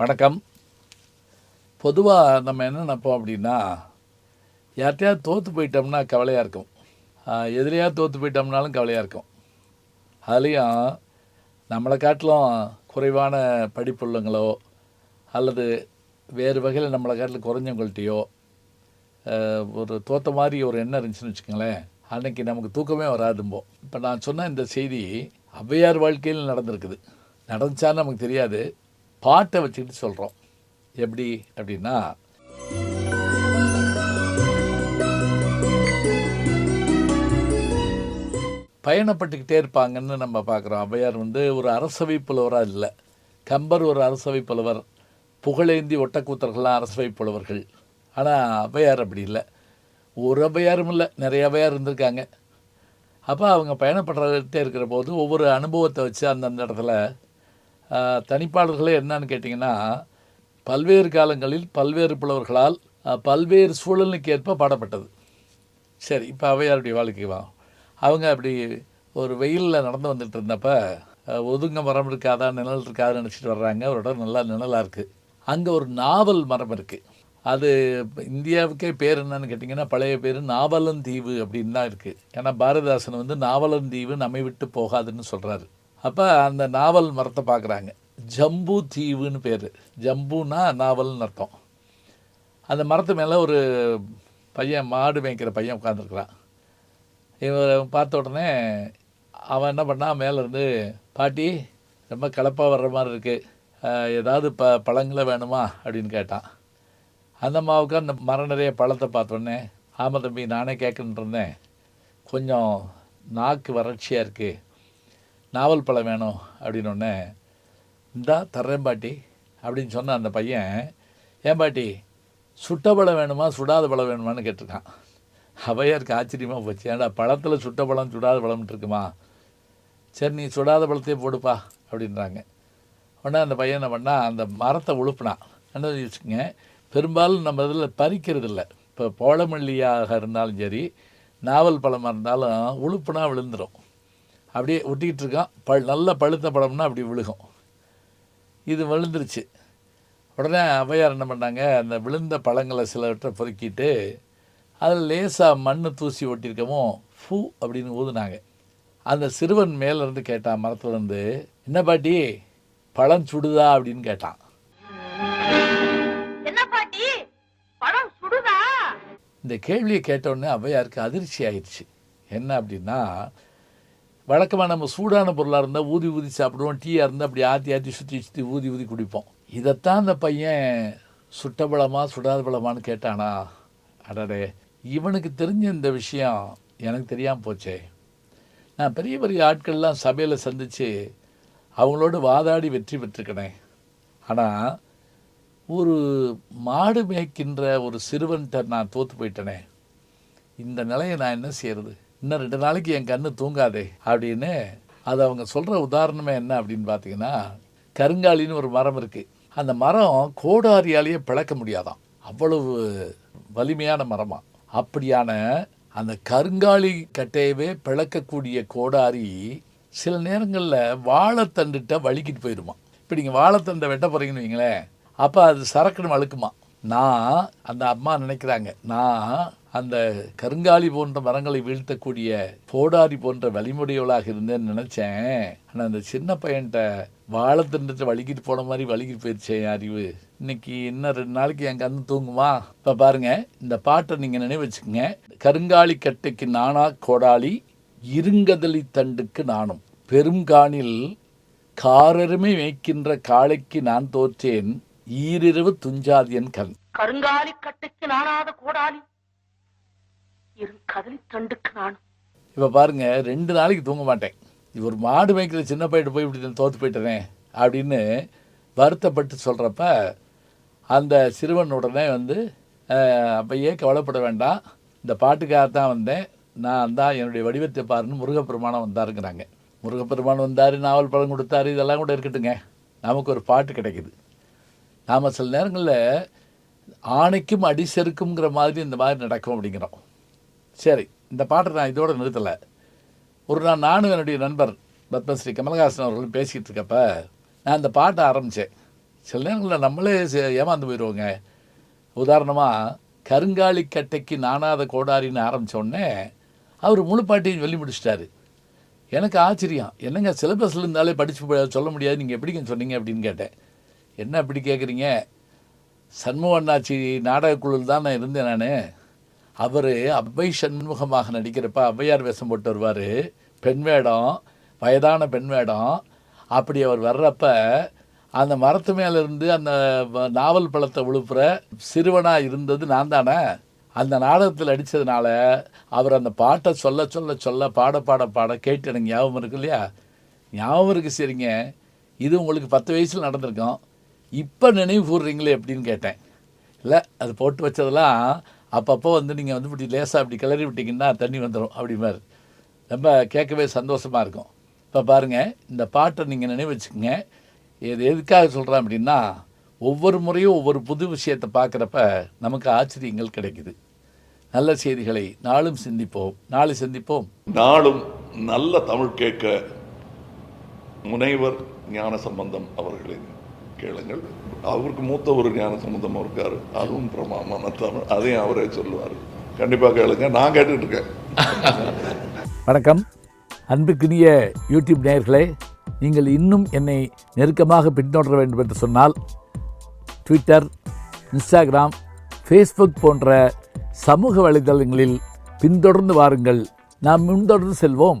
வணக்கம். பொதுவாக நம்ம என்ன நினப்போம் அப்படின்னா யார்கிட்டயாவது தோற்று போயிட்டோம்னா கவலையாக இருக்கும். எதிரியாக தோற்று போயிட்டோம்னாலும் கவலையாக இருக்கும். அதுலேயும் நம்மளை காட்டிலும் குறைவான படிப்புள்ளங்களோ அல்லது வேறு வகையில் நம்மளை காட்டில் குறைஞ்சவங்கள்ட்டையோ ஒரு தோற்ற மாதிரி ஒரு எண்ணம் இருந்துச்சுன்னு வச்சுக்கோங்களேன் அன்னைக்கு நமக்கு தூக்கமே வராதும்போ. இப்போ நான் சொன்ன இந்த செய்தி ஔவையார் வாழ்க்கையில் நடந்திருக்குது. நடந்துச்சான்னு நமக்கு தெரியாது. பாட்டை வச்சுக்கிட்டு சொல்கிறோம் எப்படி அப்படின்னா பயணப்பட்டுக்கிட்டே இருப்பாங்கன்னு நம்ம பார்க்குறோம். ஔவையார் வந்து ஒரு அரசவை புலவராக இல்லை. கம்பர் ஒரு அரசவை புலவர். புகழேந்தி ஒட்டக்கூத்தர்கள்லாம் அரசவை புலவர்கள். ஆனால் ஔவையார் அப்படி இல்லை. ஒரு ஔவையாரும் இல்லை. நிறைய ஔவையார் இருந்திருக்காங்க. அப்போ அவங்க பயணப்படுறதே இருக்கிற போது ஒவ்வொரு அனுபவத்தை வச்சு அந்தந்த இடத்துல தனிப்பாளர்களே தனிப்பாடல்களே என்னன்னு கேட்டிங்கன்னா பல்வேறு காலங்களில் பல்வேறு புலவர்களால் பல்வேறு சூழலுக்கு ஏற்ப பாடப்பட்டது. சரி இப்போ அவையாருடைய வாழ்க்கை வா. அவங்க அப்படி ஒரு வெயிலில் நடந்து வந்துட்டு இருந்தப்ப ஒதுங்க மரம் இருக்காதா நிழல் இருக்காதுன்னு நினச்சிட்டு வர்றாங்க. ஒரு இடம் நல்லா நிழலாக இருக்குது அங்கே ஒரு நாவல் மரம் இருக்குது அது இந்தியாவுக்கே பேர் என்னன்னு கேட்டிங்கன்னா பழைய பேர் நாவலந்தீவு அப்படின்னு தான் இருக்குது ஏன்னா பாரதிதாசன் வந்து நாவலந்தீவு நம்மை விட்டு போகாதுன்னு சொல்கிறாரு அப்போ அந்த நாவல் மரத்தை பார்க்குறாங்க. ஜம்பு தீவுன்னு பேர். ஜம்புனா நாவல்னு அர்த்தம். அந்த மரத்து மேலே ஒரு பையன் மாடு மேய்க்கிற பையன் உட்காந்துருக்குறான் இவரை பார்த்த உடனே அவன் என்ன பண்ணான் மேலேருந்து பாட்டி ரொம்ப கலப்பாக வர்ற மாதிரி இருக்குது ஏதாவது ப பழங்களை வேணுமா? அப்படின்னு கேட்டான். அந்த அம்மாவுக்கு அந்த மரம் நிறைய பழத்தை பார்த்தோன்னே ஆமாம் தம்பி நானே கேட்கணுன்னு இருந்தேன். கொஞ்சம் நாக்கு வறட்சியாக இருக்குது நாவல் பழம் வேணும் அப்படின்னு இந்தா தர்றேன் பாட்டி அப்படின்னு சொன்ன அந்த பையன் ஏன் பாட்டி சுட்ட பழம் வேணுமா சுடாத பழம் வேணுமான்னு கேட்டிருக்கான். அவையாருக்கு ஆச்சரியமாக போச்சு. ஏன்டா பழத்தில் சுட்ட பழம் சுடாத பழம்னு இருக்குமா? சரி நீ சுடாத பழத்தையே போடுப்பா அப்படின்றாங்க. உடனே அந்த பையன் என்ன பண்ணால் அந்த மரத்தை உழுப்புனான். என்ன வச்சுக்கோங்க பெரும்பாலும் நம்ம இதில் பறிக்கிறது இல்லை இப்போ போளமல்லியாக இருந்தாலும் சரி நாவல் பழமாக இருந்தாலும் உழுப்புனா விழுந்துடும் அப்படியே ஒட்டிக்கிட்டு இருக்கான் பழ் நல்ல பழுத்த பழம்னா அப்படி விழுகும். இது விழுந்துருச்சு. உடனே ஔவையார் என்ன பண்ணாங்க? அந்த விழுந்த பழங்களை சிலவற்றை பொறுக்கிட்டு அதில் லேசாக மண் தூசி ஒட்டியிருக்கவும் ஃபூ அப்படின்னு ஊதுனாங்க. அந்த சிறுவன் மேலேருந்து கேட்டான் மரத்துலேருந்து என்ன பாட்டி? பழம் சுடுதா? அப்படின்னு கேட்டான். இந்த கேள்வியை கேட்டவுடனே ஔவையாருக்கு அதிர்ச்சி ஆயிடுச்சு. என்ன அப்படின்னா வழக்கமாக நம்ம சூடான பொருளாக இருந்தால் ஊதி ஊதி சாப்பிடுவோம் டீயாக இருந்தால் அப்படி ஆற்றி ஆற்றி சுற்றி சுற்றி ஊதி ஊதி குடிப்போம். இதைத்தான் அந்த பையன் சுட்ட பழமா சுடாத பலமானு கேட்டானா? அடடே இவனுக்கு தெரிஞ்ச இந்த விஷயம் எனக்கு தெரியாமல் போச்சே. நான் பெரிய பெரிய ஆட்கள்லாம் சபையில் சந்தித்து அவங்களோட வாதாடி வெற்றி பெற்றுக்கினேன் ஆனால் ஒரு மாடு மேய்க்கின்ற ஒரு சிறுவன்கிட்ட நான் தோற்று போயிட்டனே. இந்த நிலையை நான் என்ன செய்கிறது இன்னும் ரெண்டு நாளைக்கு என் கண்ணு தூங்காதே அப்படின்னு அது அவங்க சொல்கிற உதாரணமே என்ன அப்படின்னு பார்த்தீங்கன்னா கருங்காலின்னு ஒரு மரம் இருக்குது அந்த மரம் கோடாரியாலேயே பிளக்க முடியாதாம். அவ்வளவு வலிமையான மரமாக அப்படியான அந்த கருங்காலி கட்டையவே பிளக்கக்கூடிய கோடாரி சில நேரங்களில் வாழைத்தண்டுகிட்ட வலிக்கிட்டு போயிடுமா இப்போ நீங்கள் வாழைத்தண்டை வெட்ட போகிறீங்கன்னு வைங்களேன் அப்போ அது சரக்குன்னு வழுக்குமா நான் அந்த அம்மா நினைக்கிறாங்க நான் அந்த கருங்காலி போன்ற மரங்களை வீழ்த்தக்கூடிய போடாரி போன்ற வலிமுடையவளாக இருந்தேன்னு நினச்சேன். ஆனால் அந்த சின்ன பையன்கிட்ட வாழைத்தண்டுட்டு வலிக்கிட்டு போன மாதிரி வலிக்கிட்டு போயிடுச்சேன் அறிவு. இன்னைக்கு இன்னும் ரெண்டு நாளைக்கு என் கண்ணு தூங்குமா? இப்போ பாருங்க இந்த பாட்டை நீங்கள் நினைவு வச்சுக்கோங்க. கருங்காலி கட்டைக்கு நானா கோடாளி இருங்கதலி தண்டுக்கு நானும். பெருங்கானில் காரருமே மேய்க்கின்ற காளைக்கு நான் தோற்றேன் ஈரிரவு துஞ்சாதியன் கண். கருங்காலி கட்டைக்கு நானாத கோடாளி இரு கதலி தண்டுக்கு நானும். இப்போ பாருங்க ரெண்டு நாளைக்கு தூங்க மாட்டேன். இவர் மாடு மேய்க்கிற சின்ன பையிட்டு போய் இப்படி தோற்று போயிட்டேனே அப்படின்னு வருத்தப்பட்டு சொல்கிறப்ப அந்த சிறுவன் உடனே வந்து அப்பயே அப்பையே கவலைப்பட வேண்டாம். இந்த பாட்டுக்காகத்தான் வந்தேன். நான் தான் என்னுடைய வடிவத்தை பாருன்னு முருகப்பெருமானம் வந்தாருங்கிறாங்க. முருகப்பெருமான் வந்தார் நாவல் பழம் கொடுத்தாரு இதெல்லாம் கூட இருக்கட்டுங்க. நமக்கு ஒரு பாட்டு கிடைக்குது. நாம் சில நேரங்களில் ஆணைக்கும் அடி செருக்குங்கிற மாதிரி இந்த மாதிரி நடக்கும் அப்படிங்கிறோம். சரி இந்த பாட்டை நான் இதோட நிறுத்தலை. ஒரு நாள் நானும் என்னுடைய நண்பர் பத்மஸ்ரீ கமலஹாசன் அவர்களும் பேசிக்கிட்டு இருக்கப்ப நான் இந்த பாட்டை ஆரம்பித்தேன் சில நேரங்களில் நம்மளே சே- ஏமாந்து போயிடுவோங்க உதாரணமாக கருங்காலி கட்டைக்கு நானாத கோடாரின்னு ஆரம்பிச்ச உடனே அவர் முழு பாட்டையும் சொல்லி முடிச்சிட்டாரு. எனக்கு ஆச்சரியம். என்னங்க சிலபஸில் இருந்தாலே படித்து சொல்ல முடியாது. நீங்கள் எப்படிங்க சொன்னீங்க அப்படின்னு கேட்டேன். என்ன அப்படி கேட்குறீங்க சண்முகண்ணாச்சி நாடகக்குழுவில் தான் நான் இருந்தேன் நான். அவர் அவ்வை சண்முகமாக நடிக்கிறப்ப ஔவையார் வேஷம் போட்டு வருவார். பெண் வேடம் வயதான பெண் வேடம். அப்படி அவர் வர்றப்ப அந்த மரத்து மேலேருந்து அந்த நாவல் பழத்தை விழுப்புற சிறுவனாக இருந்தது நான் தானே. அந்த நாடகத்தில் அடித்ததுனால அவர் அந்த பாட்டை சொல்ல சொல்ல சொல்ல பாட பாட பாட கேட்டு எனக்கு ஞாபகம் இருக்கு இல்லையா? ஞாபகம் இருக்குது சரிங்க. இது உங்களுக்கு பத்து வயசில் நடந்திருக்கும். இப்போ நினைவு கூறுறீங்களே அப்படின்னு கேட்டேன். இல்லை அது போட்டு வச்சதெல்லாம் அப்பப்போ வந்து நீங்கள் வந்து இப்படி லேசாக அப்படி கிளறி விட்டிங்கன்னா தண்ணி வந்துடும் அப்படிமாரு ரொம்ப கேட்கவே சந்தோஷமாக இருக்கும். இப்போ பாருங்கள் இந்த பாட்டை நீங்கள் நினைவு வச்சுக்கோங்க. இது எதுக்காக சொல்கிறேன் அப்படின்னா ஒவ்வொரு முறையும் ஒவ்வொரு புது விஷயத்தை பார்க்குறப்ப நமக்கு ஆச்சரியங்கள் கிடைக்குது. நல்ல செய்திகளை நாளும் சிந்திப்போம் நாளை சிந்திப்போம். நாளும் நல்ல தமிழ் கேட்க முனைவர் ஞான சம்பந்தம் அவர்களின் கேளுங்கள் அவருக்கு மூத்த ஒரு ஞான சம்மந்தமாக இருக்கார். அதுவும் பிரமாமான தமிழ். அதையும் அவரே சொல்லுவார். கண்டிப்பாக கேளுங்க. நான் கேட்டுட்டு இருக்கேன். வணக்கம். அன்புக்குரிய யூடியூப் நேயர்களே நீங்கள் இன்னும் என்னை நெருக்கமாக பின்தொடர வேண்டும் என்று சொன்னால் ட்விட்டர் இன்ஸ்டாகிராம் ஃபேஸ்புக் போன்ற சமூக வலைதளங்களில் பின்தொடர்ந்து வாருங்கள். நாம் முன்தொடர்ந்து செல்வோம்.